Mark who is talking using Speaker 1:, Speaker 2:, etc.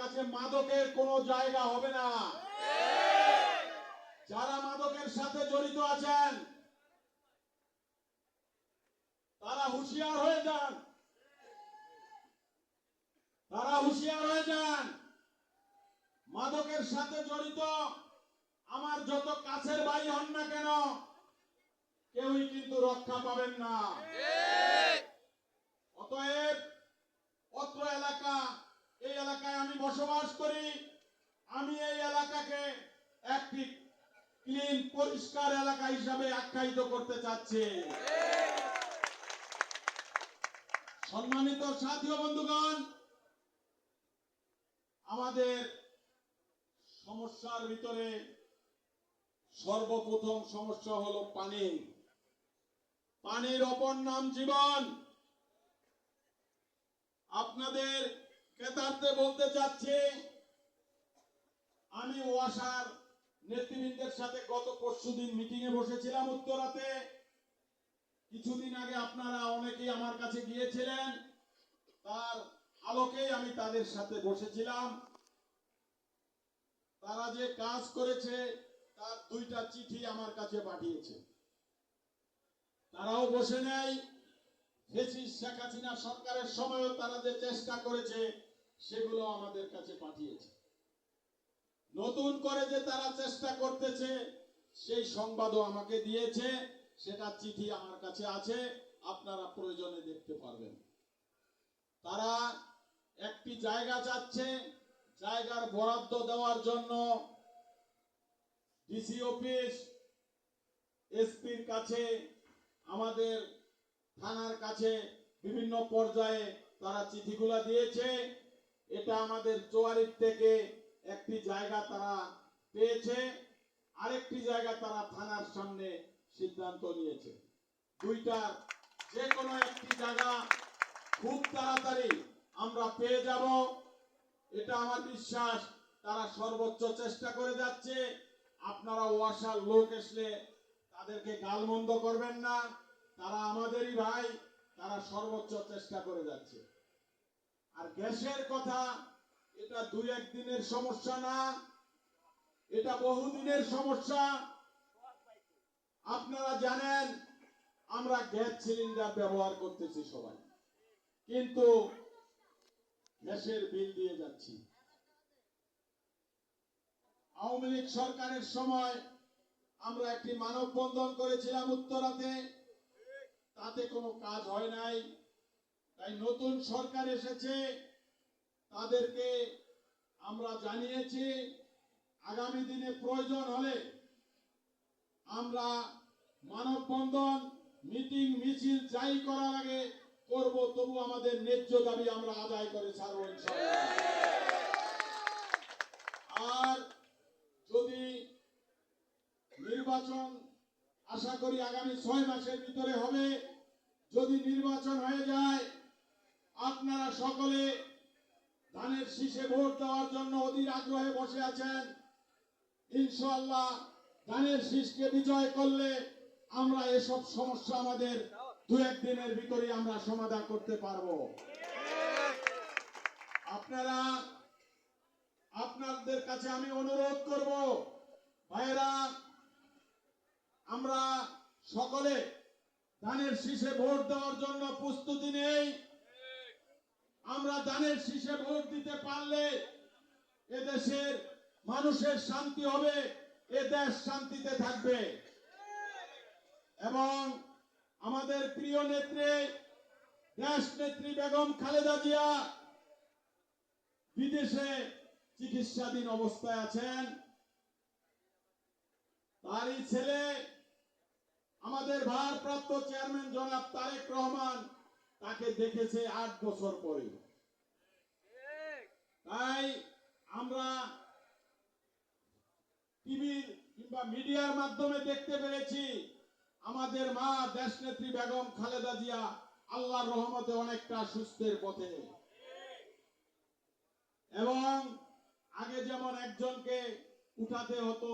Speaker 1: কাছে মাদকের কোনো জায়গা হবে না। যারা মাদকের সাথে জড়িত আছেন, তারা হুঁশিয়ার হয়ে যান। তারা হুঁশিয়ার হয়ে যান। মাদকের সাথে জড়িত আমার যত কাছের ভাই হন না কেন, কেউই কিন্তু রক্ষা পাবেন না অতএব অত্র এলাকা এই এলাকায় আমি বসবাস করি আমি এই এলাকাকে একটি ক্লিন পরিষ্কার এলাকা হিসাবে আখ্যায়িত করতে চাচ্ছি। সম্মানিত সাথী বন্ধুগণ, আমাদের সমস্যার ভিতরে সর্বপ্রথম সমস্যা হলো পানি। পানির অপর নাম জীবন। আপনাদের ক্রেতার্থে বলতে চাচ্ছি, আমি ওয়াসার নেতৃবৃন্দের সাথে গত পরশুদিন মিটিং এ বসেছিলাম উত্তরাতে। কিছুদিন আগে আপনারা অনেকেই আমার কাছে গিয়েছিলেন। তার আলোকেই আমি তাদের সাথে বসেছিলাম। তারা যে কাজ করেছে, তার দুইটা চিঠি আমার কাছে পাঠিয়েছে। তারাও বসে নেই। ফেসিস শেখ হাসিনা সরকারের সময়ও তারা যে চেষ্টা করেছে, সেগুলো আমাদের কাছে পাঠিয়েছে। নতুন করে যে তারা চেষ্টা করতেছে, সেই সংবাদও আমাকে দিয়েছে, সেটা চিঠি আমার কাছে আছে, আপনারা প্রয়োজনে দেখতে পারবেন। তারা একটি জায়গা চাচ্ছে, জায়গার বরাদ্দ দেওয়ার জন্য ডিসি অফিস, এসপির কাছে, আমাদের থানার কাছে বিভিন্ন পর্যায়ে তারা চিঠিগুলা দিয়েছে। এটা আমাদের চুয়ারির থেকে একটি জায়গা তারা পেয়েছে, আরেকটি জায়গা তারা থানার সামনে সিদ্ধান্ত নিয়েছে। দুইটার যে কোনো একটি জায়গা খুব তাড়াতাড়ি আমরা পেয়ে যাব, এটা আমার বিশ্বাস, তারা সর্বোচ্চ চেষ্টা করে যাচ্ছে। আপনারা ওয়াসার লোক এসলে তাদেরকে গালমন্দ করবেন না, তারা আমাদেরই ভাই, তারা সর্বোচ্চ চেষ্টা করে যাচ্ছে। আর গ্যাসের কথা এটা দুই একদিনের সমস্যা না, এটা বহুদিনের সমস্যা। আপনারা জানেন, আমরা গ্যাস সিলিন্ডার ব্যবহার করতেছি সবাই। কিন্তু গ্যাসের বিল দিয়ে যাচ্ছি। আওয়ামী লীগ সরকারের সময় আমরা একটি মানববন্ধন করেছিলাম উত্তরাতে। তাতে কোনো কাজ হয় নাই। তাই নতুন সরকার এসেছে। তাদেরকে আমরা জানিয়েছি, আগামী দিনে প্রয়োজন হলে আমরা মানববন্ধন, মিটিং, মিছিল যাই করা লাগে করব, তবু আমাদের ন্যায্য দাবি আমরা আদায় করে ছাড়বো। আর যদি নির্বাচন, আশা করি আগামী ছয় মাসের ভিতরে হবে, যদি নির্বাচন হয়ে যায়, আপনারা সকলে ধানের শীষে ভোট দেওয়ার জন্য অধীর আগ্রহে বসে আছেন। ইনশাআল্লাহ ধানের শীষকে বিজয় করলে আমরা এসব সমস্যা আমাদের দু একদিনের ভিতরে আমরা সমাধান করতে পারব। আপনারা, আপনাদের কাছে আমি অনুরোধ করব ভাইরা আমরা সকলে ধানের শীষে ভোট দেওয়ার জন্য প্রস্তুতি নেই। আমরা দানের শীষে ভোট দিতে পারলে এদেশের মানুষের শান্তি হবে, এ দেশ শান্তিতে থাকবে। এবং আমাদের প্রিয় নেত্রী, দেশ নেত্রী বেগম খালেদা জিয়া বিদেশে চিকিৎসাধীন অবস্থায় আছেন। তারই ছেলে আমাদের ভারপ্রাপ্ত চেয়ারম্যান জনাব তারেক রহমান তাকে দেখেছে আট বছর পরে। তাই আমরা টিভির কিংবা মিডিয়ার মাধ্যমে দেখতে পেরেছি, আমাদের মা দেশনেত্রী বেগম খালেদা জিয়া আল্লাহর রহমতে অনেকটা সুস্থের পথে। এবং আগে যেমন একজনকে উঠাতে হতো